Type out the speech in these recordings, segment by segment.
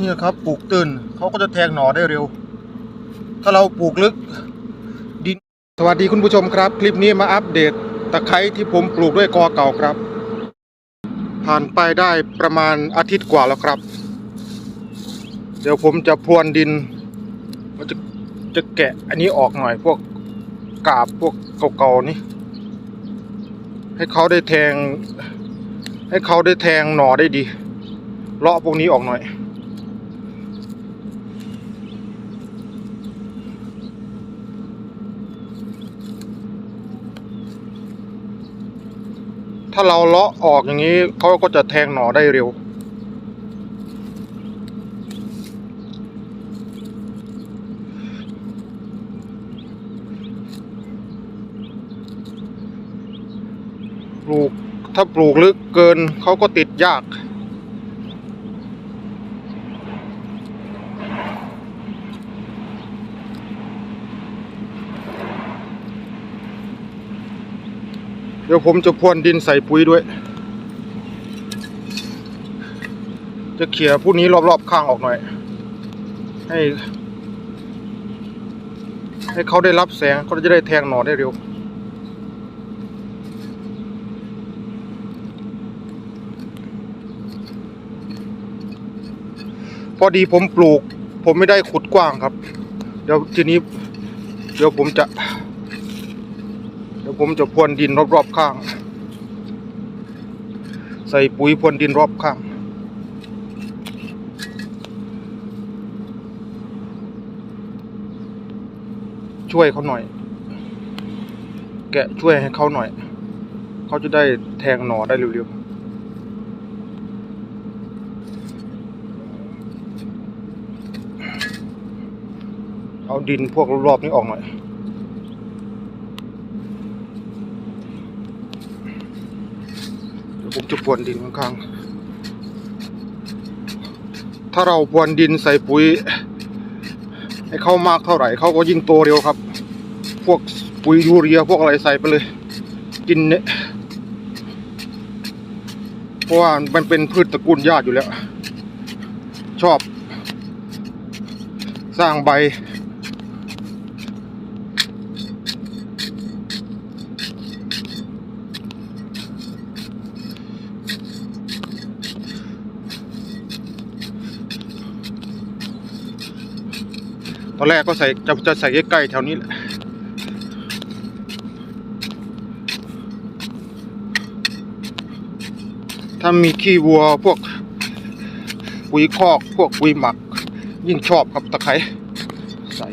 นี่ครับปลูกตื่นเขาก็จะแทงหน่อได้เร็ว ถ้าเราปลูกลึกดิน สวัสดีคุณผู้ชมครับ คลิปนี้มาอัปเดตตะไคร้ที่ผมปลูกด้วยกอเก่าครับ ผ่านไปได้ประมาณอาทิตย์กว่าแล้วครับ เดี๋ยวผมจะพรวนดินมันจะจะแกะอันนี้ออกหน่อยพวกกาบพวกเก่าๆนี่ให้เขาได้แทง ให้เขาได้แทงหน่อได้ดีเลาะพวกนี้ออกหน่อย ถ้าเราเลาะออกอย่างนี้เขาก็จะแทงหน่อได้เร็ว ปลูกถ้าปลูกลึกเกินเขาก็ติดยาก เดี๋ยวผมจะพรวนดินใส่ปุ๋ยด้วย จะเขี่ยผู้นี้รอบๆข้างออกหน่อย ให้ ให้เขาได้รับแสงเขาจะได้แทงหน่อได้เร็วพอดีผมปลูก ผมไม่ได้ขุดกว้างครับ เดี๋ยวทีนี้ เดี๋ยวผมจะ ยวผมจะพรวนดินรอบๆข้าง ใส่ปุ๋ยพรวนดินรอบข้างช่วยเขาหน่อย แกะช่วยให้เขาหน่อย เขาจะได้แทงหน่อได้เร็วๆเอาดินพวกรอบๆนี้ออกหน่อย เดี๋ยว ผมจะพรวนดินข้างๆถ้าเราพรวนดินใส่ปุ๋ย ให้เข้ามากเท่าไหร่เขาก็ยิ่งโตเร็วครับ พวกปุ๋ยยูเรียพวกอะไรใส่ไปเลย กินเนี่ยเพราะว่ามันเป็นพืชตระกูลหญ้าอยู่แล้ว ชอบ สร้างใบ ต อนแรกก็ใส่จะจะใส่ใกล้ๆแถวนี้แหละถ้ามีขี้วัวพวกปุ๋ยคอกพวกปุ๋ยหมัก ยิ่งชอบครับตะไคร้ใส่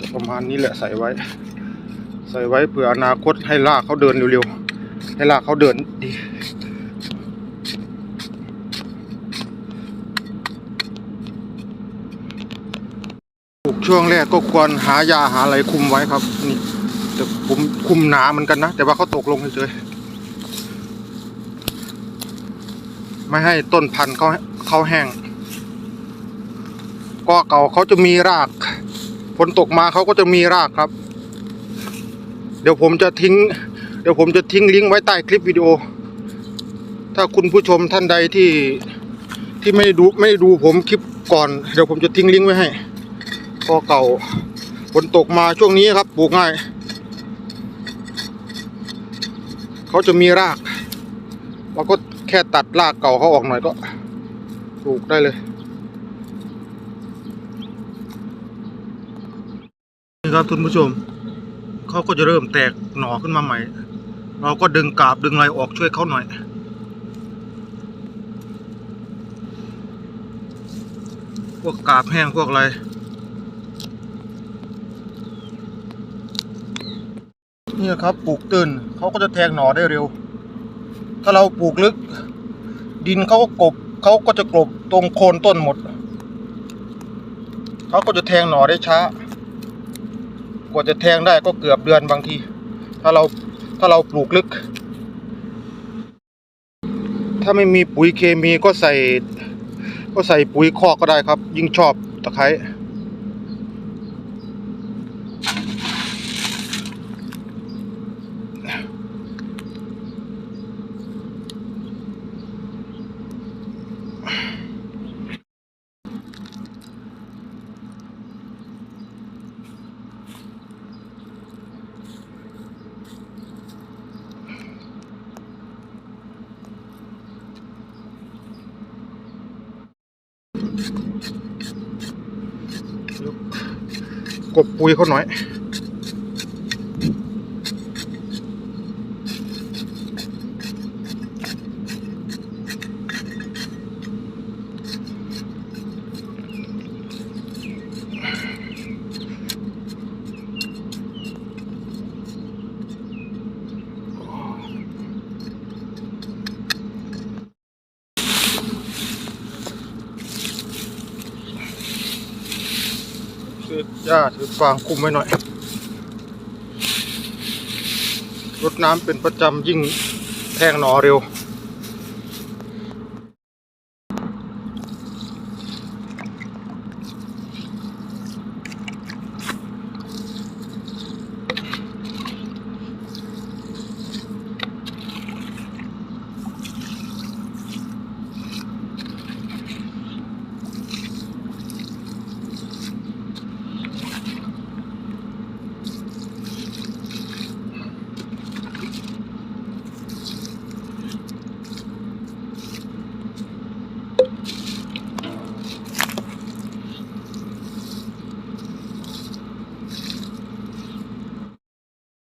จะ ประมาณนี้แหละใส่ไว้ ใส่ไว้เผื่ออนาคตให้ลากเขาเดินเร็วๆให้ลากเขาเดินดีปลูกช่วงแรกก็ควรหายาหาอะไรคุมไว้ครับนี่แต่ผมคุมหนาเหมือนกันนะ แต่ว่าเขาตกลงเฉยๆไม่ให้ต้นพันธุ์เขาเขาแห้งก็เก่าเขาจะมีราก ฝนตกมาเขาก็จะมีรากครับ เดี๋ยวผมจะทิ้ง เดี๋ยวผมจะทิ้งลิงก์ไว้ใต้คลิปวิดีโอ ถ้าคุณผู้ชมท่านใดที่ที่ไม่ดูไม่ดูผมคลิปก่อน เดี๋ยวผมจะทิ้งลิงก์ไว้ให้ก็เก่าฝนตกมาช่วงนี้ครับปลูกง่ายเขาจะมีรากเราก็แค่ตัดรากเก่าเขาออกหน่อยก็ปลูกได้เลย นี่ครับคุณผู้ชมเขาก็จะเริ่มแตกหน่อขึ้นมาใหม่ เราก็ดึงกาบดึงอะไรออกช่วยเขาหน่อย พวกกาบแห้งพวกอะไรนี่ครับปลูกตื่นเขาก็จะแทงหน่อได้เร็ว ถ้าเราปลูกลึก ดินเขาก็กบเขาก็จะกลบตรงโคนต้นหมดเขาก็จะแทงหน่อได้ช้า กว่าจะแทงได้ก็เกือบเดือนบางที ถ้าเราถ้าเราปลูกลึก ถ้าไม่มีปุ๋ยเคมีก็ใส่ ก็ใส่ปุ๋ยคอกก็ได้ครับ ยิ่งชอบตะไคร้ กบปุยเขาหน่อย หญ้าถือฟางคุมไว้หน่อยรดน้ำเป็นประจำยิ่งแทงหนอเร็ว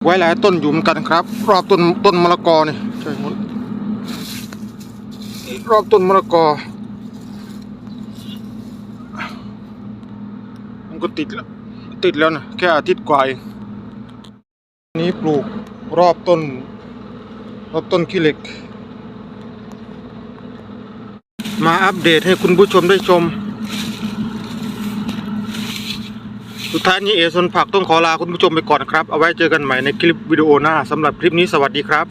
ไว้หลายต้นอยู่เหมือนกันครับ รอบต้นต้นมะละกอนี่ใช่หมดรอบต้นมะละกอ มันก็ติดแล้วติดแล้วนะแค่อาทิตย์กว่าเองนี้ปลูกรอบต้น รอบต้นขี้เหล็ก มาอัปเดตให้คุณผู้ชมได้ชม สุดท้ายนี้เอสนผักต้องขอลาคุณผู้ชมไปก่อนครับ เอาไว้เจอกันใหม่ในคลิปวิดีโอหน้าสำหรับคลิปนี้สวัสดีครับ